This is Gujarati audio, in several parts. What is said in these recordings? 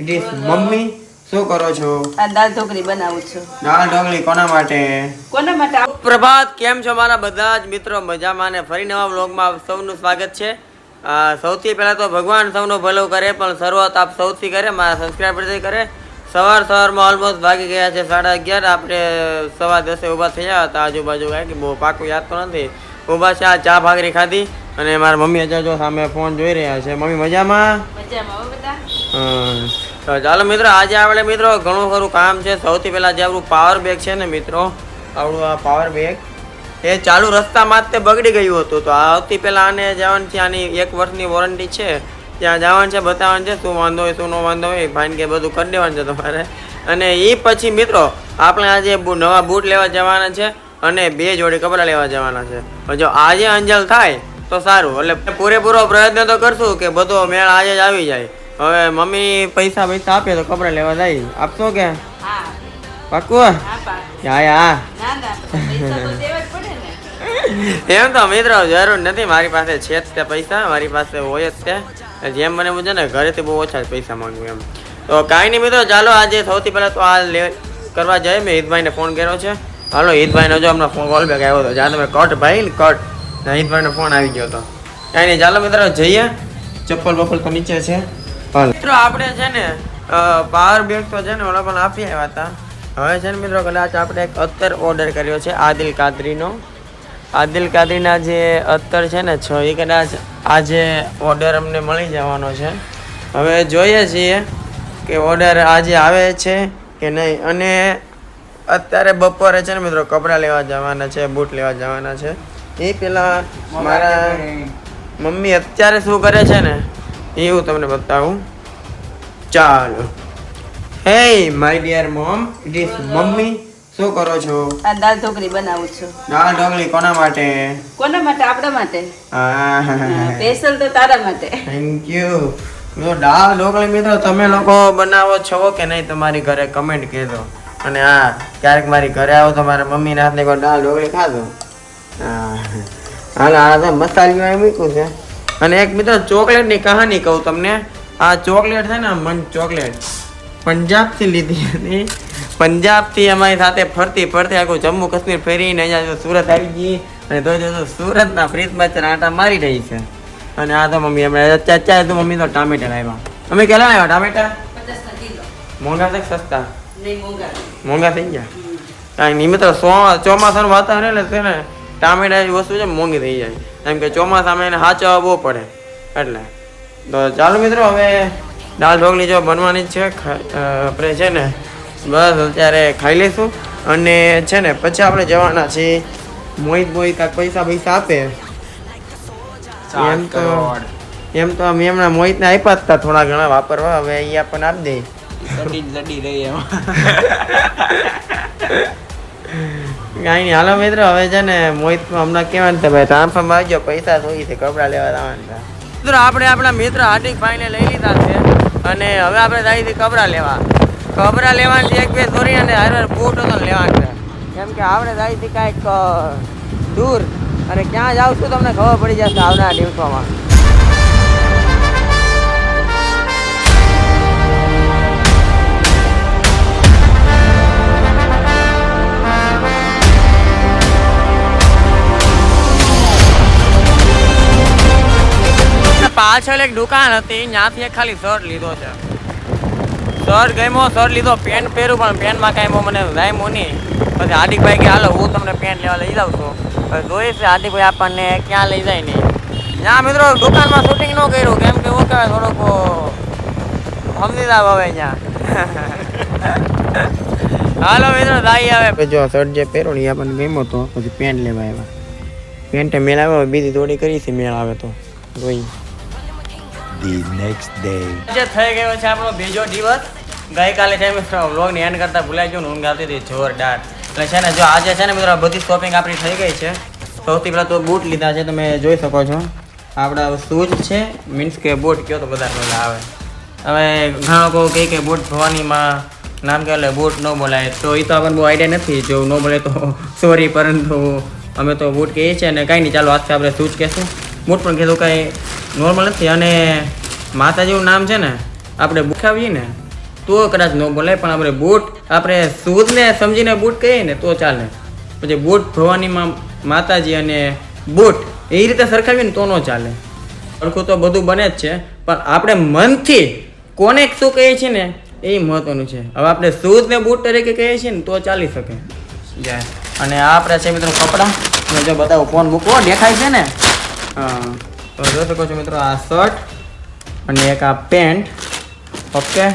ઇટ ઇઝ મમ્મી શું કરો છો? આ દાળ ઢોકળી બનાવું છું. દાળ ઢોકળી કોના માટે? કોના માટે? પ્રભાત કેમ છો મારા બધા જ મિત્રો? મજામાં ને ફરી નવા વ્લોગમાં આપ સૌનું સ્વાગત છે. સૌથી પહેલાં તો ભગવાન સૌનો ભલો કરે પણ શરૂઆત આપ સૌથી કરે મારા સબસ્ક્રાઈબરથી કરે. સવાર સવારમાં ઓલમોસ્ટ ભાગી ગયા છે સાડા અગિયાર. આપણે સવા દસે ઊભા થયા હતા આજુબાજુ કાંઈ કે બહુ પાકું યાદ તો નથી. ઊભા છે આ ચા ભાગરી ખાધી અને મારા મમ્મી જો સામે ફોન જોઈ રહ્યા છે. મમ્મી મજામાં? મજામાં ચાલો મિત્રો, આજે આપણે મિત્રો ઘણું ખરું કામ છે. સૌથી પહેલાં જે આપણું પાવર બેગ છે ને મિત્રો, આપણું આ પાવર બેગ એ ચાલુ રસ્તામાં જ તે બગડી ગયું હતું. તો આવતી પહેલાં આને જવાનું છે, આની એક વર્ષની વોરંટી છે. ત્યાં જવાનું છે, બતાવવાનું છે, શું વાંધો હોય, શું ન વાંધો હોય, ભાઈને કે બધું કરી દેવાનું છે તમારે. અને એ પછી મિત્રો, આપણે આજે નવા બૂટ લેવા જવાના છે અને બે જોડી કપડાં લેવા જવાના છે. જો આજે અંજલ થાય, તો સારું. એટલે પૂરેપૂરો પ્રયત્ન તો કરશું કે બધો મેળ આજે જ આવી જાય. હવે મમ્મી પૈસા પૈસા આપે તો કપડાં લેવા જાય. આપશો કે? હા. પાકું? હા હા હા. એમ તો મિત્રો જરૂર નથી. મારી પાસે છે જ તે પૈસા. મારી પાસે હોય જ તે. જેમ મને મુજબ ને ઘરેથી બહુ ઓછા જ પૈસા માંગુ એમ. તો કાંઈ નહીં મિત્રો ચાલો આજે સૌથી પહેલાં તો આ લે કરવા જાય. મેં હિતભાઈને ફોન કર્યો છે. હાલો હિતભાઈનો જો હમણાં ફોન કોલ બેક આવ્યો હતો જ્યાં તમે કટ ભાઈ ને કટ. હિતભાઈનો ફોન આવી ગયો હતો કાંઈ નહીં ચાલો મિત્રો જઈએ. ચપ્પલ બપ્પલ તો નીચે છે. મિત્રો આપણે છે ને પાવર બેગ તો છે ને ઓલા પણ આપી આવ્યા હતા. હવે છે ને મિત્રો કદાચ આપણે એક અત્તર ઓર્ડર કર્યો છે આદિલ કાદરીનો. આદિલ કાદરીના જે અત્તર છે ને છ એ કદાચ આજે ઓર્ડર અમને મળી જવાનો છે. હવે જોઈએ છીએ કે ઓર્ડર આજે આવે છે કે નહીં. અને અત્યારે બપોરે છે ને મિત્રો કપડાં લેવા જવાના છે બૂટ લેવા જવાના છે. એ પેલા મારા મમ્મી અત્યારે શું કરે છે ને એ હું તમને બતાવું. ચાલો. Hey my dear mom it is mummy શું કરો છો? આ દાળ ઢોકળી બનાવું છું. દાળ ઢોકળી કોના માટે? કોના માટે? આપણા માટે. સ્પેશિયલ તો તારા માટે. થેન્ક યુ જો દાળ ઢોકળી મિત્રો તમે લોકો બનાવો છો કે નહીં તમારી ઘરે કમેન્ટ કહેજો. અને હા ક્યારેક મારી ઘરે આવો તો મારા મમ્મીના હાથની કોઈ દાળ ઢોકળી ખાધો. હા. હાલ આ તો મસાલીઓ અહીં મૂક્યું છે. અને એક મિત્રો ચોકલેટની કહાની કહું તમને. આ ચોકલેટ છે ને મન ચોકલેટ. પંજાબથી લીધી હતી. પંજાબથી અમારી સાથે ફરતી ફરતી આખું જમ્મુ કાશ્મીર ફેરીને અહીંયા જો સુરત આવી ગઈ. અને તો જો સુરતના ફ્રીજમાં અત્યારે આટા મારી રહી છે. અને આ તો મમ્મી અમે અત્યારે તો મમ્મી તો ટામેટા લાવ્યા. અમે કેટલા લાવ્યા ટામેટા? મોંઘા છે સસ્તા? મોંઘા. થઈ ગયા. કાંઈ નહીં મિત્રો ચોમાસાનું વાતાવરણ એટલે છે ને ટામેટા એવી વસ્તુ છે મોંઘી થઈ જાય. એમ કે ચોમાસામાં એને સાચવવા બહુ પડે. એટલે. તો ચાલો મિત્રો હવે દાળ ઢોકળી જો બનવાની છે આપણે છે ને બસ અત્યારે ખાઈ લઈશું. અને છે ને પછી આપણે જવાના છીએ મોહિત મોહિત કાંક પૈસા પૈસા આપે. એમ તો એમ તો અમે હમણાં મોહિતને આપ્યા હતા થોડા ઘણા વાપરવા હવે એ આપણને આપી દે. લડી રહી એમાં. કાંઈ નહીં હાલો મિત્રો હવે છે ને મોહિત હમણાં કહેવાનું ને ભાઈ ટ્રાન્સફરમાં આવજો પૈસા જોઈએ છે કપડાં લેવા આવવાના મિત્રો, આપણે આપણા મિત્ર હાર્દિક ભાઈને લઈ લીધા છે અને હવે આપણે જઈએ છીએ લેવા. કબરા લેવાની એક બે દોરી અને હારે બૂટ તો લેવાનું છે. કેમ કે આપણે છીએ કાંઈક દૂર અને ક્યાં જાઉં છું તમને ખબર પડી જશે આવનારા દિવસોમાં. પાછળ એક દુકાન હતી, ત્યાંથી ખાલી શર્ટ લીધો છે. શર્ટ ગમ્યો, શર્ટ લીધો, પેન્ટ પહેર્યું, પણ પેન્ટમાં કાંઈ મને ગમ્યું નહીં. પછી હાર્દિકભાઈ કે, હાલો, હું તમને પેન્ટ લેવા લઈ જાઉં છું. પછી જોઈશ હાર્દિકભાઈ આપણને ક્યાં લઈ જાય નહીં. ત્યાં મિત્રો, દુકાનમાં શૂટિંગ ન કર્યું, કેમ કે હું કહેવાય થોડોક સમજી જાવ હવે ત્યાં હાલો, મિત્રો દાઈ આવે જો શર્ટ જે પહેરો ને, એ આપણને ગમ્યો તો, પછી પેન્ટ લેવા આવ્યા. પેન્ટ મેળ આવ્યો બીજી થોડી કરી છે, મેળ આવે તો. જોઈ. The નેક્સ્ટ ડે જે થઈ ગયો છે આપણો બીજો દિવસ. ગઈકાલે છે મિત્રો વ્લોગની એન્ડ કરતા ભૂલાઈ ગયું, ઊંઘ આવતી હતી જોરદાર. એટલે છે ને, જો આજે છે ને મિત્રો બધી શોપિંગ આપણી થઈ ગઈ છે. સૌથી પહેલાં તો બૂટ લીધા છે, તમે જોઈ શકો છો. આપણા શૂઝ છે મીન્સ કે બૂટ કયો તો બધા મજા આવે. હવે ઘણા લોકો કહે કે બૂટ ધોવાનીમાં નામ કે એટલે બૂટ ન બોલાય. તો એ તો આપણને બહુ આઈડિયા નથી, જો ન બોલે તો સોરી પરંતુ અમે તો બૂટ કહીએ છીએ અને કાંઈ નહીં, ચાલો આજથી આપણે શૂઝ કહેશું. બૂટ પણ કીધું કાંઈ નોર્મલ નથી અને માતાજીનું નામ છે ને આપણે બુખાવીએ ને તો કદાચ ન બોલે પણ આપણે બૂટ આપણે શુદ્ધને સમજીને બૂટ કહીએ ને તો ચાલે. પછી બૂટ ભવાનીમાં માતાજી અને બૂટ એ રીતે સરખાવીએ ને તો ન ચાલે. સરખું તો બધું બને જ છે પણ આપણે મનથી કોને શું કહીએ છીએ ને એ મહત્વનું છે. હવે આપણે શૂઝને બૂટ તરીકે કહીએ છીએ ને તો ચાલી શકે. જાય. અને આ આપણા છે મિત્રો કપડાં. જો બધા ફોન મૂકવો દેખાય છે ને? હા. તો જોઈ શકો છો મિત્રો આ શર્ટ અને એક આ પેન્ટ. ઓકે?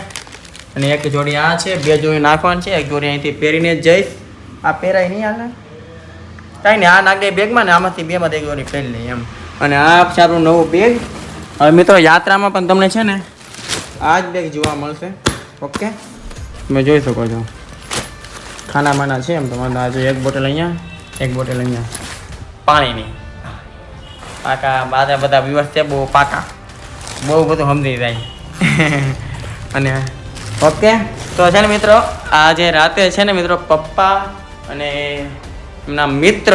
અને એક જોડી આ છે, બે જોડી નાખવાની છે, એક જોડી અહીંથી પહેરીને જ જઈશ. આ પહેરાય નહીં હાલે કાંઈ નહીં, આ નાખે બેગમાં ને આમાંથી બેમાંથી એક જોડી પહેરી લઈએ એમ. અને આ છે નવું બેગ. હવે મિત્રો યાત્રામાં પણ તમને છે ને, આ જ બેગ જોવા મળશે. ઓકે? તમે જોઈ શકો છો. ખાના માના છે એમ. તમારે આજે એક બોટલ અહીંયા, એક બોટલ અહીંયા. પાણીની. પાકા બધા બધા દિવસ છે, બહુ પાકા. બહુ બધું સમજી જાય. અને ઓકે તો છે ને મિત્રો આજે રાતે છે ને મિત્રો, પપ્પા અને એમના મિત્ર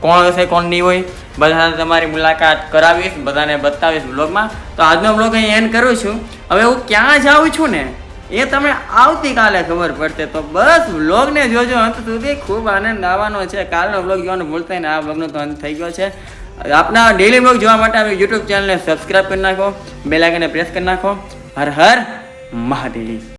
કોણ હશે, કોણ નહીં હોય, બધા તમારી મુલાકાત કરાવીશ, બધાને બતાવીશ બ્લોગમાં તો આજનો બ્લોગ અહીં એન્ડ કરું છું. હવે હું ક્યાં જાઉં છું ને, એ તમે આવતીકાલે ખબર પડશે. તો બસ બ્લોગને જોજો, અંત સુધી ખૂબ આનંદ આવવાનો છે. કાલનો બ્લોગ જોવાનું ભૂલતા ને આ બ્લોગનો તો અંત થઈ ગયો છે. આપના ડેલી બ્લોગ જોવા માટે આપણી યુટ્યુબ ચેનલને સબસ્ક્રાઈબ કરી નાખો બેલ આઇકનને પ્રેસ કરી નાખો. હર હર મહાદેવી.